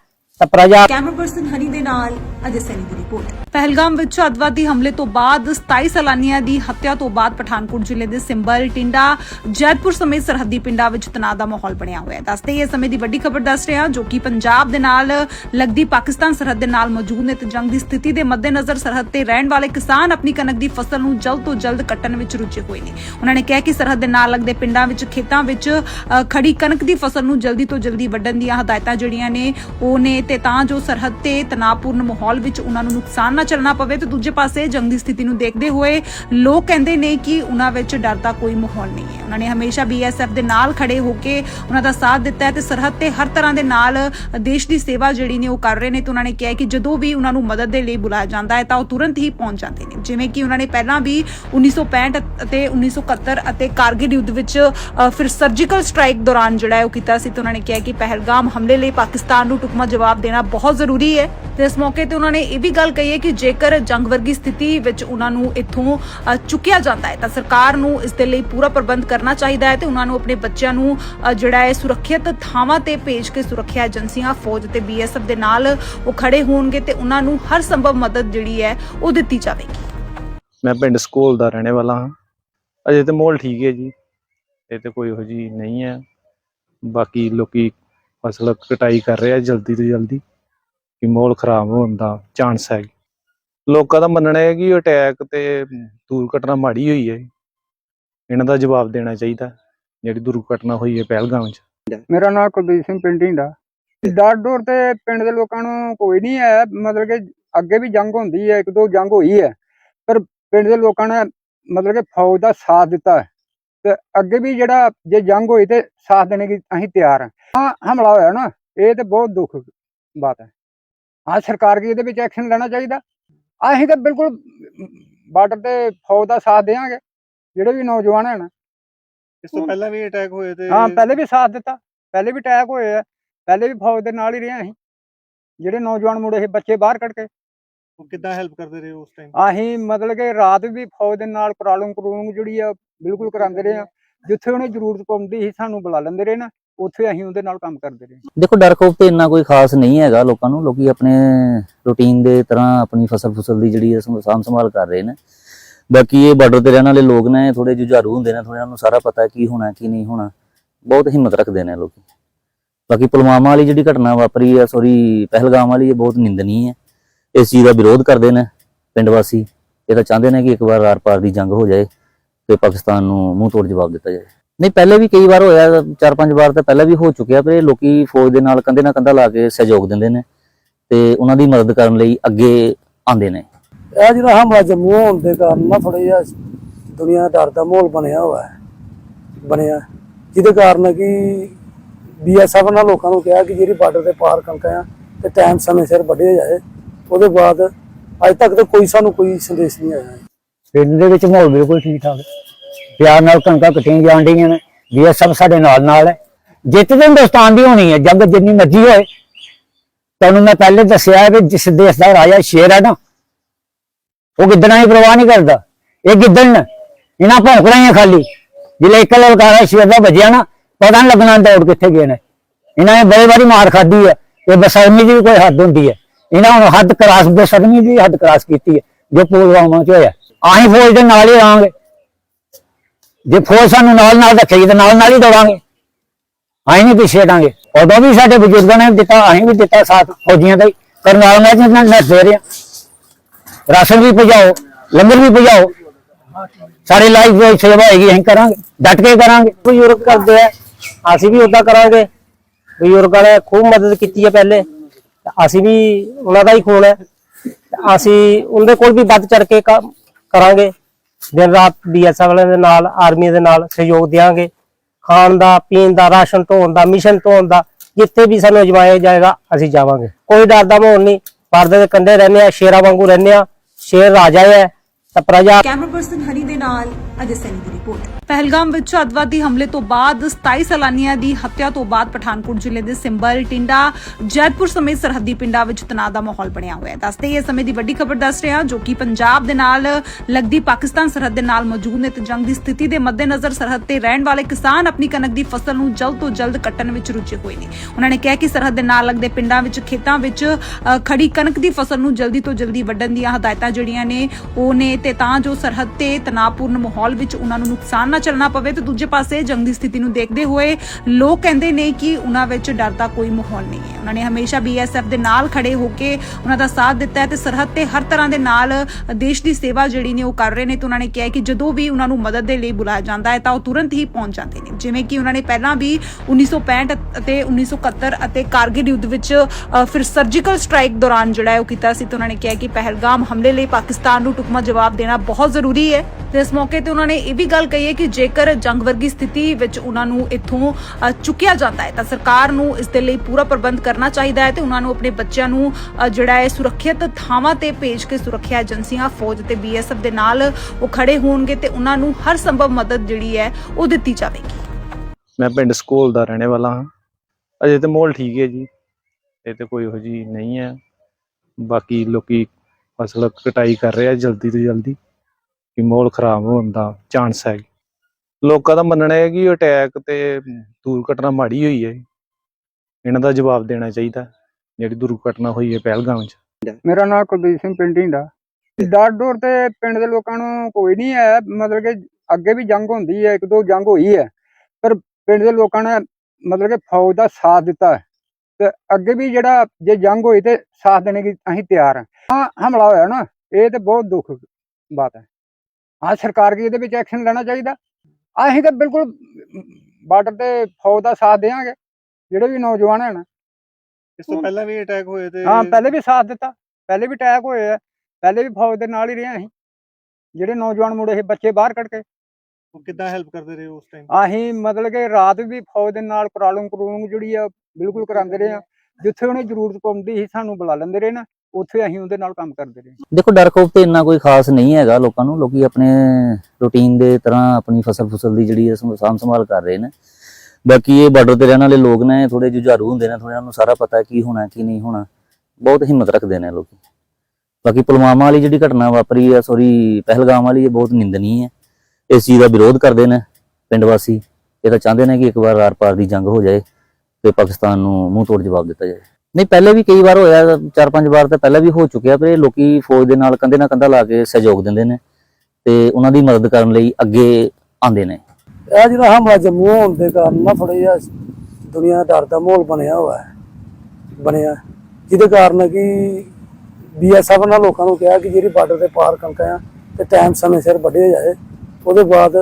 ਤਾਂ ਪ੍ਰਜਾ ਕੈਮਰਾ ਪਰਸਨ ਹਨੀ ਦੇ ਨਾਲ ਅਜੇ ਸੈਨੀ ਦੀ ਰਿਪੋਰਟ ਪਹਿਲਗਾਮ ਵਿੱਚ ਅੱਤਵਾਦੀ ਹਮਲੇ ਤੋਂ ਬਾਅਦ 27 ਸੈਲਾਨੀਆਂ ਦੀ ਹੱਤਿਆ ਤੋਂ ਬਾਅਦ ਪਠਾਨਕੋਟ ਜ਼ਿਲ੍ਹੇ ਦੇ ਸਿੰਬਲ ਟਿੰਡਾ, ਜੈਤਪੁਰ ਸਮੇਤ ਸਰਹੱਦੀ ਪਿੰਡਾਂ ਵਿੱਚ ਤਣਾਅ ਦਾ ਮਾਹੌਲ ਬਣਿਆ ਹੋਇਆ ਹੈ। ਦੱਸਦੇ ਇਸ ਸਮੇਂ ਦੀ ਵੱਡੀ ਖਬਰ ਦੱਸ ਰਹੇ, ਜੋ ਕਿ ਪੰਜਾਬ ਦੇ ਨਾਲ ਲੱਗਦੀ ਪਾਕਿਸਤਾਨ ਸਰਹੱਦ ਦੇ ਨਾਲ ਮੌਜੂਦ ਨੇ ਤੇ ਜੰਗ ਦੀ ਸਥਿਤੀ ਦੇ ਮੱਦੇਨਜ਼ਰ ਸਰਹੱਦ ਤੇ ਰਹਿਣ ਵਾਲੇ ਕਿਸਾਨ ਆਪਣੀ ਕਣਕ ਦੀ ਫਸਲ ਨੂੰ ਜਲਦ ਤੋਂ ਜਲਦ ਕੱਟਣ ਵਿੱਚ ਰੁੱਝੇ ਹੋਏ ਨੇ। ਉਹਨਾਂ ਨੇ ਕਿਹਾ ਕਿ ਸਰਹੱਦ ਦੇ ਨਾਲ ਲੱਗਦੇ ਪਿੰਡਾਂ ਵਿੱਚ, ਖੇਤਾਂ ਵਿੱਚ ਖੜੀ ਕਣਕ ਦੀ ਫਸਲ ਨੂੰ ਜਲਦੀ ਤੋਂ ਜਲਦੀ ਵੱਢਣ ਦੀਆਂ ਹਦਾਇਤਾਂ ਜਿਹੜੀਆਂ ਨੇ, ਉਹ ਨੇ ਤੇ ਤਾਂ ਜੋ ਸਰਹੱਦ ਤੇ ਤਣਾਅਪੂਰਨ ਮਾਹੌਲ ਵਿੱਚ ਉਹਨਾਂ ਨੂੰ ਨੁਕਸਾਨ ਨਾ ਚੱਲਣਾ ਪਵੇ ਤੇ ਦੂਜੇ ਪਾਸੇ ਜੰਗ ਦੀ ਸਥਿਤੀ ਨੂੰ ਦੇਖਦੇ ਹੋਏ ਲੋਕ ਕਹਿੰਦੇ ਨੇ ਕਿ ਉਹਨਾਂ ਵਿੱਚ ਡਰ ਦਾ ਕੋਈ ਮਾਹੌਲ ਨਹੀਂ ਹੈ। ਉਹਨਾਂ ਨੇ ਹਮੇਸ਼ਾ ਬੀਐਸਐਫ ਦੇ ਨਾਲ ਖੜੇ ਹੋ ਕੇ ਉਹਨਾਂ ਦਾ ਸਾਥ ਦਿੱਤਾ ਹੈ ਤੇ ਸਰਹੱਦ ਤੇ ਹਰ ਤਰ੍ਹਾਂ ਦੇ ਨਾਲ ਦੇਸ਼ ਦੀ ਸੇਵਾ ਜਿਹੜੀ ਨੇ ਉਹ ਕਰ ਰਹੇ ਨੇ ਤੇ ਉਹਨਾਂ ਨੇ ਕਿਹਾ ਕਿ ਜਦੋਂ ਵੀ ਉਹਨਾਂ ਨੂੰ ਮਦਦ ਦੇ ਲਈ ਬੁਲਾਇਆ ਜਾਂਦਾ ਹੈ ਤਾਂ ਉਹ ਤੁਰੰਤ ਹੀ ਪਹੁੰਚ ਜਾਂਦੇ ਨੇ। ਜਿਵੇਂ ਕਿ ਉਹਨਾਂ ਨੇ ਪਹਿਲਾਂ ਵੀ 1965 ਅਤੇ 1971 ਅਤੇ ਕਾਰਗਿਲ ਯੁੱਧ ਵਿੱਚ ਫਿਰ ਸਰਜੀਕਲ ਸਟ੍ਰਾਈਕ ਦੌਰਾਨ ਜਿਹੜਾ ਹੈ ਉਹ ਕੀਤਾ ਸੀ ਤੇ ਉਹਨਾਂ ਨੇ ਕਿਹਾ ਕਿ ਪਹਿਲਗਾਮ ਹਮਲੇ ਲਈ ਪਾਕਿਸਤਾਨ ਨੂੰ ਟੁਕਮਾ ਜਵਾਬ ਦੇਣਾ ਬਹੁਤ ਜ਼ਰੂਰੀ ਹੈ। ਤੇ ਇਸ ਮੌਕੇ ਤੇ ਉਹਨਾਂ ਨੇ ਇਹ ਵੀ ਗੱਲ ਕਹੀ ਹੈ ਕਿ ਜੇਕਰ ਜੰਗ ਵਰਗੀ ਸਥਿਤੀ ਵਿੱਚ ਉਹਨਾਂ ਨੂੰ ਇੱਥੋਂ ਚੁੱਕਿਆ ਜਾਂਦਾ ਹੈ, ਤਾਂ ਸਰਕਾਰ ਨੂੰ ਇਸ ਦੇ ਲਈ ਪੂਰਾ ਪ੍ਰਬੰਧ ਕਰਨਾ ਚਾਹੀਦਾ ਹੈ ਤੇ ਉਹਨਾਂ ਨੂੰ ਆਪਣੇ ਬੱਚਿਆਂ ਨੂੰ ਜਿਹੜਾ ਹੈ ਸੁਰੱਖਿਅਤ ਥਾਵਾਂ ਤੇ ਭੇਜ ਕੇ ਸੁਰੱਖਿਆ ਏਜੰਸੀਆਂ, ਫੌਜ ਤੇ ਬੀਐਸਐਫ ਦੇ ਨਾਲ ਉਹ ਖੜੇ ਹੋਣਗੇ ਤੇ ਉਹਨਾਂ ਨੂੰ ਹਰ ਸੰਭਵ ਮਦਦ ਜਿਹੜੀ ਹੈ ਉਹ ਦਿੱਤੀ ਜਾਵੇਗੀ। ਮੈਂ ਪਿੰਡ ਸਕੂਲ ਦਾ ਰਹਿਣੇ ਵਾਲਾ ਹਾਂ। ਅਜੇ ਤੇ ਮਾਹੌਲ ਠੀਕ ਹੈ ਜੀ। ਇਹ ਤੇ ਕੋਈ ਇਹੋ ਜੀ ਨਹੀਂ ਹੈ। ਬਾਕੀ ਲੋਕੀ ਫਸਲ ਕਟਾਈ ਕਰ ਰਹੇ ਆ ਜਲਦੀ ਤੋਂ ਜਲਦੀ ਕਿ ਮਾਹੌਲ ਖਰਾਬ ਹੋਣ ਦਾ ਚਾਂਸ ਹੈ। ਲੋਕਾਂ ਦਾ ਮੰਨਣਾ ਹੈ ਕਿ ਅਟੈਕ ਤੇ ਦੁਰਘਟਨਾ ਮਾੜੀ ਹੋਈ ਹੈ। ਇਹਨਾਂ ਦਾ ਜਵਾਬ ਦੇਣਾ ਚਾਹੀਦਾ, ਜਿਹੜੀ ਦੁਰਘਟਨਾ ਹੋਈ ਹੈ ਪਹਿਲਗਾਮ 'ਚ। ਮੇਰਾ ਨਾਮ ਕੁਲਦੀਪ ਸਿੰਘ ਪਿੰਡ ਢੀਂਡਾ। ਡਰ ਤੇ ਪਿੰਡ ਦੇ ਲੋਕਾਂ ਨੂੰ ਕੋਈ ਨਹੀਂ ਹੈ, ਮਤਲਬ ਕਿ ਅੱਗੇ ਵੀ ਜੰਗ ਹੁੰਦੀ ਹੈ, ਇੱਕ ਦੋ ਜੰਗ ਹੋਈ ਹੈ। ਪਰ ਪਿੰਡ ਦੇ ਲੋਕਾਂ ਨੇ ਮਤਲਬ ਕਿ ਫੌਜ ਦਾ ਸਾਥ ਦਿੱਤਾ ਤੇ ਅੱਗੇ ਵੀ ਜਿਹੜਾ ਜੇ ਜੰਗ ਹੋਈ ਤੇ ਸਾਥ ਦੇਣੇ ਦੀ ਅਸੀਂ ਤਿਆਰ ਹਾਂ। ਹਾਂ, ਹਮਲਾ ਹੋਇਆ ਨਾ, ਇਹ ਤੇ ਬਹੁਤ ਦੁੱਖ ਬਾਤ ਹੈ। ਹਾਂ, ਸਰਕਾਰ ਕੀ ਇਹਦੇ ਵਿੱਚ ਐਕਸ਼ਨ ਲੈਣਾ ਚਾਹੀਦਾ? ਅਸੀਂ ਤਾਂ ਬਿਲਕੁਲ ਬਾਰਡਰ ਤੇ ਫੌਜ ਦਾ ਸਾਥ ਦੇਵਾਂਗੇ ਜਿਹੜੇ ਵੀ ਨੌਜਵਾਨ ਹਨ। ਇਸ ਤੋਂ ਪਹਿਲਾਂ ਵੀ ਅਟੈਕ ਹੋਏ ਤੇ ਹਾਂ ਪਹਿਲੇ ਵੀ ਸਾਥ ਦਿੱਤਾ ਪਹਿਲੇ ਵੀ ਅਟੈਕ ਹੋਏ ਆ ਪਹਿਲੇ ਵੀ ਫੌਜ ਦੇ ਨਾਲ ਹੀ ਰਹੇ ਅਸੀਂ। ਜਿਹੜੇ ਨੌਜਵਾਨ ਮੁੰਡੇ ਸੀ ਬੱਚੇ ਬਾਹਰ ਕੱਢ ਕੇ। ਉਹ ਕਿੱਦਾਂ ਹੈਲਪ ਕਰਦੇ ਰਹੇ ਉਸ ਟਾਈਮ ਅਸੀਂ ਮਤਲਬ ਕਿ ਰਾਤ ਵੀ ਫੌਜ ਦੇ ਨਾਲ ਕਰਾਲੂੰ ਕਰੂੰਗ ਜਿਹੜੀ ਆ ਬਿਲਕੁਲ ਕਰਾਉਂਦੇ ਰਹੇ ਆ। ਜਿੱਥੇ ਉਹਨੇ ਜ਼ਰੂਰਤ ਪਉਂਦੀ ਸੀ ਸਾਨੂੰ ਬੁਲਾ ਲੈਂਦੇ ਰਹੇ ਨਾ। ਉੱਥੇ ਅਸੀਂ ਉਹਦੇ ਨਾਲ ਕੰਮ ਕਰਦੇ ਰਹੇ। ਦੇਖੋ, ਡਰ ਖੋਫ ਤੇ ਇੰਨਾ ਕੋਈ ਖਾਸ ਨਹੀਂ ਹੈਗਾ ਲੋਕਾਂ ਨੂੰ। ਲੋਕੀ ਆਪਣੇ ਰੂਟੀਨ ਦੇ ਤਰ੍ਹਾਂ ਆਪਣੀ ਫਸਲ ਫੁਸਲ ਦੀ ਜਿਹੜੀ ਸਾਂਭ ਸੰਭਾਲ ਕਰ ਰਹੇ ਨੇ। ਬਾਕੀ ਇਹ ਬਾਰਡਰ ਤੇ ਰਹਿਣ ਵਾਲੇ ਲੋਕ ਨੇ ਥੋੜੇ ਜੁਝਾਰੂ ਹੁੰਦੇ ਨੇ ਥੋੜੇ ਨੂੰ ਸਾਰਾ ਪਤਾ ਕੀ ਹੋਣਾ, ਕੀ ਨਹੀਂ ਹੋਣਾ। ਬਹੁਤ ਹਿੰਮਤ ਰੱਖਦੇ ਨੇ ਲੋਕੀ। ਬਾਕੀ ਪੁਲਵਾਮਾ ਵਾਲੀ ਜਿਹੜੀ ਘਟਨਾ ਵਾਪਰੀ ਆ, ਸੋਰੀ, ਪਹਿਲਗਾਮ ਵਾਲੀ, ਇਹ ਬਹੁਤ ਨਿੰਦਨੀ ਹੈ ਇਸ ਚੀਜ਼ ਦਾ ਵਿਰੋਧ ਕਰਦੇ ਨੇ ਪਿੰਡ ਵਾਸੀ। ਇਹ ਤਾਂ ਚਾਹੁੰਦੇ ਨੇ ਕਿ ਇੱਕ ਵਾਰ ਆਰ-ਪਾਰ ਦੀ ਜੰਗ ਹੋ ਜਾਏ ਤੇ ਪਾਕਿਸਤਾਨ ਨੂੰ ਮੂੰਹ ਤੋੜ ਜਵਾਬ ਦਿੱਤਾ ਜਾਏ। ਨਹੀਂ ਪਹਿਲੇ ਵੀ ਕਈ ਵਾਰ ਹੋਇਆ ਚਾਰ ਪੰਜ ਵਾਰ ਤਾਂ ਪਹਿਲਾਂ ਵੀ ਹੋ ਚੁੱਕਿਆ ਪਰ ਇਹ ਲੋਕੀ ਫੌਜ ਦੇ ਨਾਲ ਕੰਧੇ ਨਾਲ ਕੰਧਾ ਲਾ ਕੇ ਸਹਿਯੋਗ ਦਿੰਦੇ ਨੇ ਤੇ ਉਹਨਾਂ ਦੀ ਮਦਦ ਕਰਨ ਲਈ ਅੱਗੇ ਆਉਂਦੇ ਨੇ। ਇਹ ਜਿਹੜਾ ਹਮਲਾ ਜੰਮੂ ਹੋਣ ਦੇ ਕਾਰਨ ਨਾ ਥੋੜਾ ਜਿਹਾ ਦੁਨੀਆ ਦਾ ਡਰ ਦਾ ਮਾਹੌਲ ਬਣਿਆ ਹੋਇਆ ਹੈ ਬਣਿਆ। ਜਿਹਦੇ ਕਾਰਨ ਕਿ ਬੀਐਸਐਫ ਨਾਲ ਲੋਕਾਂ ਨੂੰ ਕਿਹਾ ਕਿ ਜਿਹੜੀ ਬਾਰਡਰ ਤੇ ਪਾਰ ਕਣਕਾਂ ਆ ਤੇ ਟਾਈਮ ਸਮੇਂ ਸਿਰ ਵੱਢਿਆ ਜਾਏ ਉਹਦੇ ਬਾਅਦ ਅੱਜ ਤੱਕ ਤਾਂ ਕੋਈ ਸਾਨੂੰ ਕੋਈ ਸੰਦੇਸ਼ ਨਹੀਂ ਆਇਆ। ਪਿੰਡ ਦੇ ਵਿੱਚ ਮਾਹੌਲ ਬਿਲਕੁਲ ਠੀਕ ਠਾਕ ਹੈ। ਪਿਆਰ ਨਾਲ ਕਣਕਾਂ ਕੱਟੀਆਂ ਜਾਣ ਡੀਆਂ ਨੇ, ਵੀ ਇਹ ਸਭ ਸਾਡੇ ਨਾਲ ਨਾਲ ਹੈ। ਜਿੱਤ ਤਾਂ ਹਿੰਦੁਸਤਾਨ ਦੀ ਹੋਣੀ ਹੈ, ਜੰਗ ਜਿੰਨੀ ਮਰਜ਼ੀ ਹੋਏ। ਤੁਹਾਨੂੰ ਮੈਂ ਪਹਿਲੇ ਦੱਸਿਆ ਵੀ ਜਿਸ ਦੇਸ਼ ਦਾ ਰਾਜਾ ਸ਼ੇਰ ਹੈ ਨਾ, ਉਹ ਗਿੱਦੜਾਂ ਦੀ ਪ੍ਰਵਾਹ ਨਹੀਂ ਕਰਦਾ। ਇਹ ਗਿੱਦੜ ਨੇ, ਇਹਨਾਂ ਭੌਂਕਣਾ ਹੀ ਆ ਖਾਲੀ। ਜਿਲੇ ਇੱਕ ਲਲਕਾਰਾ ਸ਼ੇਰ ਦਾ ਵੱਜਿਆ ਨਾ, ਪਤਾ ਨਹੀਂ ਲੱਗਣਾ ਦੌੜ ਕਿੱਥੇ ਗਏ ਨੇ। ਇਹਨਾਂ ਨੇ ਬੜੇ ਵਾਰੀ ਮਾਰ ਖਾਧੀ ਹੈ, ਇਹ ਬਸਰਮੀ ਦੀ ਵੀ ਕੋਈ ਹੱਦ ਹੁੰਦੀ ਹੈ। ਇਹਨਾਂ ਹੁਣ ਹੱਦ ਕਰਾਸ ਬਸਰਮੀ ਦੀ ਹੱਦ ਕਰਾਸ ਕੀਤੀ ਹੈ, ਜੋ ਪੁਲਵਾਮਾ ਚ ਹੋਇਆ। ਆਹੀਂ ਫੌਜ ਦੇ ਨਾਲ ਹੀ ਆਵਾਂਗੇ ਜੇ ਫੌਜ ਸਾਨੂੰ ਨਾਲ ਨਾਲ ਰੱਖੇਗੀ ਤੇ ਨਾਲ ਨਾਲ ਹੀ ਦੌੜਾਂਗੇ। ਅਸੀਂ ਨਹੀਂ ਪਿੱਛੇ ਹਟਾਂਗੇ। ਉਦੋਂ ਵੀ ਸਾਡੇ ਬਜ਼ੁਰਗਾਂ ਨੇ ਦਿੱਤਾ, ਅਸੀਂ ਵੀ ਦਿੱਤਾ ਸਾਥ ਫੌਜੀਆਂ ਦਾ ਹੀ। ਕਰਨਾਲ ਮੈਂ ਜਿਹਨਾਂ ਨੇ ਦੇ ਰਿਹਾ ਰਾਸ਼ਨ ਵੀ ਭਜਾਓ, ਲੰਗਰ ਵੀ ਪਹੁੰਚਾਓ ਸਾਰੀ ਲਾਈਫ ਦੀ ਸੇਵਾ ਹੈਗੀ, ਅਸੀਂ ਕਰਾਂਗੇ, ਡਟ ਕੇ ਕਰਾਂਗੇ। ਬਜ਼ੁਰਗ ਕਰਦੇ ਆ, ਅਸੀਂ ਵੀ ਉਦਾਂ ਕਰਾਂਗੇ। ਬਜ਼ੁਰਗਾਂ ਨੇ ਖੂਬ ਮਦਦ ਕੀਤੀ ਹੈ ਪਹਿਲੇ। ਅਸੀਂ ਵੀ ਉਹਨਾਂ ਦਾ ਹੀ ਖੂਨ ਹੈ। ਅਸੀਂ ਉਹਦੇ ਕੋਲ ਵੀ ਵੱਧ ਚੜ ਕੇ, ਕਰਾਂਗੇ। ਦਿਨ ਰਾਤ ਬੀਐਸਐਫ ਵਾਲਿਆਂ ਦੇ ਨਾਲ ਆਰਮੀ ਦੇ ਨਾਲ ਸਹਿਯੋਗ ਦੇਵਾਂਗੇ ਖਾਣ ਦਾ, ਪੀਣ ਦਾ, ਰਾਸ਼ਨ ਧੋਣ ਦਾ ਮਿਸ਼ਨ ਧੋਣ ਦਾ, ਜਿੱਥੇ ਵੀ ਸਾਨੂੰ ਅਜਮਾਇਆ ਜਾਏਗਾ, ਅਸੀਂ ਜਾਵਾਂਗੇ। ਕੋਈ ਡਰ ਦਾ ਮਾਹੌਲ ਨਹੀਂ। ਪਰਦੇ ਦੇ ਕੰਢੇ ਰਹਿੰਦੇ ਆ, ਸ਼ੇਰਾਂ ਵਾਂਗੂ ਰਹਿੰਦੇ ਆ। ਸ਼ੇਰ ਰਾਜਾ ਹੈ, ਤਾਂ ਪ੍ਰਜਾ ਕੈਮਰਾ ਪਰਸਨ ਹਰੀ ਦੇ ਨਾਲ ਅਜੇ ਸੈਨੀ ਦੀ ਰਿਪੋਰਟ ਪਹਿਲਗਾਮ ਵਿੱਚ ਅੱਤਵਾਦੀ ਹਮਲੇ ਤੋਂ ਬਾਅਦ 27 ਸੈਲਾਨੀਆਂ ਦੀ ਹੱਤਿਆ ਤੋਂ ਬਾਅਦ ਪਠਾਨਕੋਟ ਜ਼ਿਲ੍ਹੇ ਦੇ ਸਿੰਬਲ ਟਿੰਡਾ, ਜੈਤਪੁਰ ਸਮੇਤ ਸਰਹੱਦੀ ਪਿੰਡਾਂ ਵਿੱਚ ਤਣਾਅ ਦਾ ਮਾਹੌਲ ਬਣਿਆ ਹੋਇਆ ਹੈ। ਦੱਸਦੇ ਇਹ ਸਮੇਂ ਦੀ ਵੱਡੀ ਖਬਰ ਦੱਸ ਰਹੇ, ਜੋ ਕਿ ਪੰਜਾਬ ਦੇ ਨਾਲ ਲੱਗਦੀ ਪਾਕਿਸਤਾਨ ਸਰਹੱਦ ਦੇ ਨਾਲ ਮੌਜੂਦ ਨੇ ਤੇ ਜੰਗ ਦੀ ਸਥਿਤੀ ਦੇ ਮੱਦੇਨਜ਼ਰ ਸਰਹੱਦ ਤੇ ਰਹਿਣ ਵਾਲੇ ਕਿਸਾਨ ਆਪਣੀ ਕਣਕ ਦੀ ਫਸਲ ਨੂੰ ਜਲਦ ਤੋਂ ਜਲਦ ਕੱਟਣ ਵਿੱਚ ਰੁੱਝੇ ਹੋਏ ਨੇ। ਉਹਨਾਂ ਨੇ ਕਿਹਾ ਕਿ ਸਰਹੱਦ ਦੇ ਨਾਲ ਲੱਗਦੇ ਪਿੰਡਾਂ ਵਿੱਚ ਖੇਤਾਂ ਵਿੱਚ ਖੜੀ ਕਣਕ ਦੀ ਫਸਲ ਨੂੰ ਜਲਦੀ ਤੋਂ ਜਲਦੀ ਵੱਢਣ ਦੀਆਂ ਹਦਾਇਤਾਂ ਜਿਹੜੀਆਂ ਨੇ, ਉਹ ਨੇ ਤੇ ਤਾਂ ਜੋ ਸਰਹੱਦ ਤੇ ਤਣਾਅਪੂਰਨ ਮਾਹੌਲ ਮਾਲ ਵਿੱਚ ਉਹਨਾਂ ਨੂੰ ਨੁਕਸਾਨ ਨਾ ਚੱਲਣਾ ਪਵੇ ਤੇ ਦੂਜੇ ਪਾਸੇ ਜੰਗ ਦੀ ਸਥਿਤੀ ਨੂੰ ਦੇਖਦੇ ਹੋਏ ਲੋਕ ਕਹਿੰਦੇ ਨੇ ਕਿ ਉਹਨਾਂ ਵਿੱਚ ਡਰ ਦਾ ਕੋਈ ਮਾਹੌਲ ਨਹੀਂ ਹੈ। ਉਹਨਾਂ ਨੇ ਹਮੇਸ਼ਾ ਬੀਐਸਐਫ ਦੇ ਨਾਲ ਖੜੇ ਹੋ ਕੇ ਉਹਨਾਂ ਦਾ ਸਾਥ ਦਿੱਤਾ ਹੈ ਤੇ ਸਰਹੱਦ ਤੇ ਹਰ ਤਰ੍ਹਾਂ ਦੇ ਨਾਲ ਦੇਸ਼ ਦੀ ਸੇਵਾ ਜਿਹੜੀ ਨੇ ਉਹ ਕਰ ਰਹੇ ਨੇ ਤੇ ਉਹਨਾਂ ਨੇ ਕਿਹਾ ਕਿ ਜਦੋਂ ਵੀ ਉਹਨਾਂ ਨੂੰ ਮਦਦ ਦੇ ਲਈ ਬੁਲਾਇਆ ਜਾਂਦਾ ਹੈ ਤਾਂ ਉਹ ਤੁਰੰਤ ਹੀ ਪਹੁੰਚ ਜਾਂਦੇ ਨੇ। ਜਿਵੇਂ ਕਿ ਉਹਨਾਂ ਨੇ ਪਹਿਲਾਂ ਵੀ 1965 ਅਤੇ 1971 ਅਤੇ ਕਾਰਗਿਲ ਯੁੱਧ ਵਿੱਚ ਫਿਰ ਸਰਜੀਕਲ ਸਟ੍ਰਾਈਕ ਦੌਰਾਨ ਜਿਹੜਾ ਉਹ ਕੀਤਾ ਸੀ ਤੇ ਉਹਨਾਂ ਨੇ ਕਿਹਾ ਕਿ ਪਹਿਲਗਾਮ ਹਮਲੇ ਲਈ ਪਾਕਿਸਤਾਨ ਨੂੰ ਟੁਕਮਾ ਜਵਾਬ ਦੇਣਾ ਬਹੁਤ ਜ਼ਰੂਰੀ ਹੈ। ਤੇ ਇਸ ਮੌਕੇ ਤੇ ਉਹਨਾਂ ਨੇ ਇਹ ਵੀ ਗੱਲ ਕਹੀ ਹੈ ਕਿ ਜੇਕਰ ਜੰਗ ਵਰਗੀ ਸਥਿਤੀ ਵਿੱਚ ਉਹਨਾਂ ਨੂੰ ਇੱਥੋਂ ਚੁੱਕਿਆ ਜਾਂਦਾ ਹੈ ਤਾਂ ਸਰਕਾਰ ਨੂੰ ਇਸ ਦੇ ਲਈ ਪੂਰਾ ਪ੍ਰਬੰਧ ਕਰਨਾ ਚਾਹੀਦਾ ਹੈ ਤੇ ਉਹਨਾਂ ਨੂੰ ਆਪਣੇ ਬੱਚਿਆਂ ਨੂੰ ਜਿਹੜਾ ਹੈ ਸੁਰੱਖਿਅਤ ਥਾਵਾਂ ਤੇ ਭੇਜ ਕੇ ਸੁਰੱਖਿਆ ਏਜੰਸੀਆਂ ਫੌਜ ਤੇ ਬੀਐਸਐਫ ਦੇ ਨਾਲ ਉਹ ਖੜੇ ਹੋਣਗੇ ਤੇ ਉਹਨਾਂ ਨੂੰ ਹਰ ਸੰਭਵ ਮਦਦ ਜਿਹੜੀ ਹੈ ਉਹ ਦਿੱਤੀ ਜਾਵੇਗੀ। ਮੈਂ ਪਿੰਡ ਸਕੂਲ ਦਾ ਰਹਿਣੇ ਵਾਲਾ ਹਾਂ। ਅਜੇ ਤੇ ਮਾਹੌਲ ਠੀਕ ਹੈ ਜੀ। ਇਹ ਤੇ ਕੋਈ ਇਹੋ ਜੀ ਨਹੀਂ ਹੈ। ਬਾਕੀ ਲੋਕੀ ਫਸਲ ਕਟਾਈ ਕਰ ਰਹੇ ਆ ਜਲਦੀ ਤੋਂ ਜਲਦੀ। ਕਿ ਮਾਹੌਲ ਖਰਾਬ ਹੋਣ ਦਾ ਚਾਂਸ ਹੈ ਲੋਕਾਂ ਦਾ ਮੰਨਣਾ ਹੈ ਕਿ ਅਟੈਕ ਤੇ ਦੁਰਘਟਨਾ ਮਾੜੀ ਹੋਈ ਹੈ। ਇਹਨਾਂ ਦਾ ਜਵਾਬ ਦੇਣਾ ਚਾਹੀਦਾ ਜਿਹੜੀ ਦੁਰਘਟਨਾ ਹੋਈ ਹੈ ਪਹਿਲਗਾਮ 'ਚ। ਮੇਰਾ ਨਾਮ ਕੁਲਦੀਪ ਸਿੰਘ ਪਿੰਡ ਢੀਂਡਾ। ਡਰ ਤੇ ਪਿੰਡ ਦੇ ਲੋਕਾਂ ਨੂੰ ਕੋਈ ਨਹੀਂ ਹੈ, ਮਤਲਬ ਕਿ ਅੱਗੇ ਵੀ ਜੰਗ ਹੁੰਦੀ ਹੈ, ਇੱਕ ਦੋ ਜੰਗ ਹੋਈ ਹੈ। ਪਰ ਪਿੰਡ ਦੇ ਲੋਕਾਂ ਨੇ ਮਤਲਬ ਕਿ ਫੌਜ ਦਾ ਸਾਥ ਦਿੱਤਾ ਤੇ ਅੱਗੇ ਵੀ ਜਿਹੜਾ ਜੇ ਜੰਗ ਹੋਈ ਤੇ ਸਾਥ ਦੇਣੇ ਦੀ ਅਸੀਂ ਤਿਆਰ ਹਾਂ। ਹਾਂ, ਹਮਲਾ ਹੋਇਆ ਨਾ, ਇਹ ਤੇ ਬਹੁਤ ਦੁੱਖ ਬਾਤ ਹੈ। ਹਾਂ ਸਰਕਾਰ ਕੀ ਇਹਦੇ ਵਿੱਚ ਐਕਸ਼ਨ ਲੈਣਾ ਚਾਹੀਦਾ। ਅਸੀਂ ਤਾਂ ਬਿਲਕੁਲ ਬਾਰਡਰ ਤੇ ਫੌਜ ਦਾ ਸਾਥ ਦੇਵਾਂਗੇ ਜਿਹੜੇ ਵੀ ਨੌਜਵਾਨ ਹਨ ਇਸ ਤੋਂ ਪਹਿਲਾਂ ਵੀ ਅਟੈਕ ਹੋਏ ਤੇ ਹਾਂ ਪਹਿਲੇ ਵੀ ਸਾਥ ਦਿੱਤਾ ਪਹਿਲੇ ਵੀ ਅਟੈਕ ਹੋਏ ਆ ਪਹਿਲੇ ਵੀ ਫੌਜ ਦੇ ਨਾਲ ਹੀ ਰਹੇ ਅਸੀਂ। ਜਿਹੜੇ ਨੌਜਵਾਨ ਮੁੰਡੇ ਸੀ ਬੱਚੇ ਬਾਹਰ ਕੱਢ ਕੇ। ਉਹ ਕਿੱਦਾਂ ਹੈਲਪ ਕਰਦੇ ਰਹੇ ਉਸ ਟਾਈਮ ਅਸੀਂ ਮਤਲਬ ਕਿ ਰਾਤ ਵੀ ਫੌਜ ਦੇ ਨਾਲ ਕਰਾਲੂੰ ਕਰੂੰਗ ਜਿਹੜੀ ਆ ਬਿਲਕੁਲ ਕਰਾਉਂਦੇ ਰਹੇ ਆ। ਜਿੱਥੇ ਉਹਨੇ ਜ਼ਰੂਰਤ ਪਉਂਦੀ ਸੀ ਸਾਨੂੰ ਬੁਲਾ ਲੈਂਦੇ ਰਹੇ ਨਾ। ਉੱਥੇ ਅਸੀਂ ਉਹਦੇ ਨਾਲ ਕੰਮ ਕਰਦੇ ਰਹੇ। ਦੇਖੋ, ਡਰ ਖੌਫ ਤੇ ਇੰਨਾ ਕੋਈ ਖਾਸ ਨਹੀਂ ਹੈਗਾ ਲੋਕਾਂ ਨੂੰ। ਲੋਕੀ ਆਪਣੇ ਰੂਟੀਨ ਦੇ ਤਰ੍ਹਾਂ ਆਪਣੀ ਫਸਲ ਫੁਸਲ ਦੀ ਜਿਹੜੀ ਸਾਂਭ ਸੰਭਾਲ ਕਰ ਰਹੇ ਨੇ। ਬਾਕੀ ਇਹ ਬਾਰਡਰ ਤੇ ਰਹਿਣ ਵਾਲੇ ਲੋਕ ਨੇ ਥੋੜੇ ਜੁਝਾਰੂ ਹੁੰਦੇ ਨੇ, ਥੋੜ੍ਹਾ ਨੂੰ ਸਾਰਾ ਪਤਾ ਕੀ ਹੋਣਾ, ਕੀ ਨਹੀਂ ਹੋਣਾ। ਬਹੁਤ ਹਿੰਮਤ ਰੱਖਦੇ ਨੇ ਲੋਕੀ। ਬਾਕੀ ਪੁਲਵਾਮਾ ਵਾਲੀ ਜਿਹੜੀ ਘਟਨਾ ਵਾਪਰੀ ਹੈ ਸੌਰੀ ਪਹਿਲਗਾਮ ਵਾਲੀ, ਇਹ ਬਹੁਤ ਨਿੰਦਨੀ ਹੈ ਇਸ ਚੀਜ਼ ਦਾ ਵਿਰੋਧ ਕਰਦੇ ਨੇ ਪਿੰਡ ਵਾਸੀ। ਇਹ ਤਾਂ ਚਾਹੁੰਦੇ ਨੇ ਕਿ ਇੱਕ ਵਾਰ ਆਰ-ਪਾਰ ਦੀ ਜੰਗ ਹੋ ਜਾਏ ਤੇ ਪਾਕਿਸਤਾਨ ਨੂੰ ਮੂੰਹ ਤੋੜ ਜਵਾਬ ਦਿੱਤਾ ਜਾਏ। ਨਹੀਂ ਪਹਿਲੇ ਵੀ ਕਈ ਵਾਰ ਹੋਇਆ ਚਾਰ ਪੰਜ ਵਾਰ ਤਾਂ ਪਹਿਲਾਂ ਵੀ ਹੋ ਚੁੱਕਿਆ ਪਰ ਇਹ ਲੋਕੀ ਫੌਜ ਦੇ ਨਾਲ ਕੰਧੇ ਨਾਲ ਕੰਧਾ ਲਾ ਕੇ ਸਹਿਯੋਗ ਦਿੰਦੇ ਨੇ ਤੇ ਉਹਨਾਂ ਦੀ ਮਦਦ ਕਰਨ ਲਈ ਅੱਗੇ ਆਉਂਦੇ ਨੇ। ਇਹ ਜਿਹੜਾ ਹਮਲਾ ਜੰਮੂ ਹੋਣ ਦੇ ਕਾਰਨ ਨਾ ਥੋੜਾ ਜਿਹਾ ਦੁਨੀਆ ਦਾ ਡਰ ਦਾ ਮਾਹੌਲ ਬਣਿਆ ਹੋਇਆ ਹੈ ਬਣਿਆ ਜਿਹਦੇ ਕਾਰਨ ਕਿ ਬੀਐਸਐਫ ਨਾਲ ਲੋਕਾਂ ਨੂੰ ਕਿਹਾ ਕਿ ਜਿਹੜੀ ਬਾਰਡਰ ਤੇ ਪਾਰ ਕਣਕਾਂ ਆ ਤੇ ਟਾਈਮ ਸਮੇਂ ਸਿਰ ਵੱਢਿਆ ਜਾਏ ਉਹਦੇ ਬਾਅਦ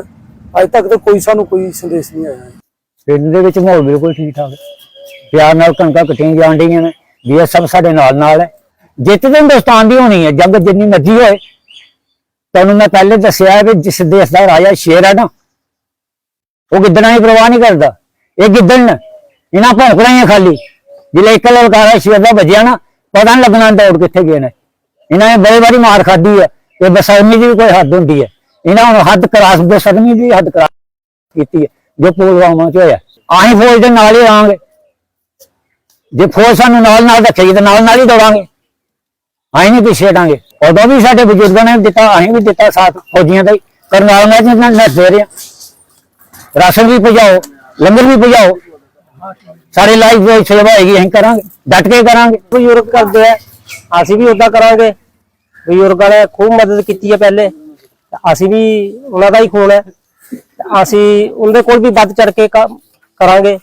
ਅੱਜ ਤੱਕ ਤਾਂ ਕੋਈ ਸਾਨੂੰ ਕੋਈ ਸੰਦੇਸ਼ ਨਹੀਂ ਆਇਆ। ਪਿੰਡ ਦੇ ਵਿੱਚ ਮਾਹੌਲ ਬਿਲਕੁਲ ਠੀਕ ਠਾਕ ਹੈ। ਪਿਆਰ ਨਾਲ ਕਣਕਾਂ ਕੱਟੀਆਂ ਜਾਣ ਡੀਆਂ ਨੇ ਬੀਐਸਐਫ ਸਾਡੇ ਨਾਲ ਨਾਲ ਹੈ। ਜਿੱਤ ਤਾਂ ਹਿੰਦੁਸਤਾਨ ਦੀ ਹੋਣੀ ਹੈ, ਜੰਗ ਜਿੰਨੀ ਮਰਜ਼ੀ ਹੋਏ। ਤੁਹਾਨੂੰ ਮੈਂ ਪਹਿਲੇ ਦੱਸਿਆ ਹੈ ਵੀ ਜਿਸ ਦੇਸ਼ ਦਾ ਰਾਜਾ ਸ਼ੇਰ ਹੈ ਨਾ, ਉਹ ਗਿੱਦੜਾਂ ਦੀ ਪਰਵਾਹ ਨਹੀਂ ਕਰਦਾ। ਇਹ ਗਿੱਦੜ ਨੇ ਇਹਨਾਂ ਭੌਂਕਣਾ ਹੀ ਆ ਖਾਲੀ। ਜਿਲੇ ਇੱਕ ਲਲਕਾਰਾ ਸ਼ੇਰ ਦਾ ਵੱਜਿਆ ਨਾ, ਪਤਾ ਨਹੀਂ ਲੱਗਣਾ ਦੌੜ ਕਿੱਥੇ ਗਏ ਨੇ। ਇਹਨਾਂ ਨੇ ਬੜੇ ਵਾਰੀ ਮਾਰ ਖਾਧੀ ਹੈ, ਇਹ ਬਸਰਮੀ ਦੀ ਵੀ ਕੋਈ ਹੱਦ ਹੁੰਦੀ ਹੈ। ਇਹਨਾਂ ਹੁਣ ਹੱਦ ਕਰਾਸ, ਬਸਰਮੀ ਦੀ ਹੱਦ ਕਰਾ ਕੀਤੀ ਹੈ, ਜੋ ਪੁਲਵਾਮਾ ਚ ਹੋਇਆ। ਆਹੀਂ ਫੌਜ ਦੇ ਨਾਲ ਹੀ ਰਹਾਂਗੇ। ਜੇ ਫੌਜ ਸਾਨੂੰ ਨਾਲ ਨਾਲ ਰੱਖੇਗੀ ਤਾਂ ਨਾਲ ਨਾਲ ਹੀ ਦੌੜਾਂਗੇ। ਅਸੀਂ ਨਹੀਂ ਪਿੱਛੇ ਹਟਾਂਗੇ ਉਦੋਂ ਵੀ ਸਾਡੇ ਬਜ਼ੁਰਗਾਂ ਨੇ ਦਿੱਤਾ, ਅਸੀਂ ਵੀ ਦਿੱਤਾ ਸਾਥ ਫੌਜੀਆਂ ਦਾ ਹੀ। ਕਰਨਾਲ ਮੈਂ ਜਿੰਨਾ ਨੱਸ ਦੇ ਰਿਹਾ ਰਾਸ਼ਨ ਵੀ ਪਹੁੰਚਾਓ ਲੰਗਰ ਵੀ ਪਹੁੰਚਾਓ ਸਾਰੀ ਲਾਈਫ ਜੋ ਸੇਵਾ ਹੈਗੀ, ਅਸੀਂ ਕਰਾਂਗੇ, ਡਟ ਕੇ ਕਰਾਂਗੇ। ਬਜ਼ੁਰਗ ਕਰਦੇ ਆ, ਅਸੀਂ ਵੀ ਉਦਾਂ ਕਰਾਂਗੇ। ਬਜ਼ੁਰਗਾਂ ਨੇ ਖੂਬ ਮਦਦ ਕੀਤੀ ਹੈ ਪਹਿਲੇ। ਅਸੀਂ ਵੀ ਉਹਨਾਂ ਦਾ ਹੀ ਖੂਨ ਹੈ। ਅਸੀਂ ਉਹਦੇ ਕੋਲ ਵੀ ਵੱਧ ਚੜ ਕੇ, ਕਰਾਂਗੇ।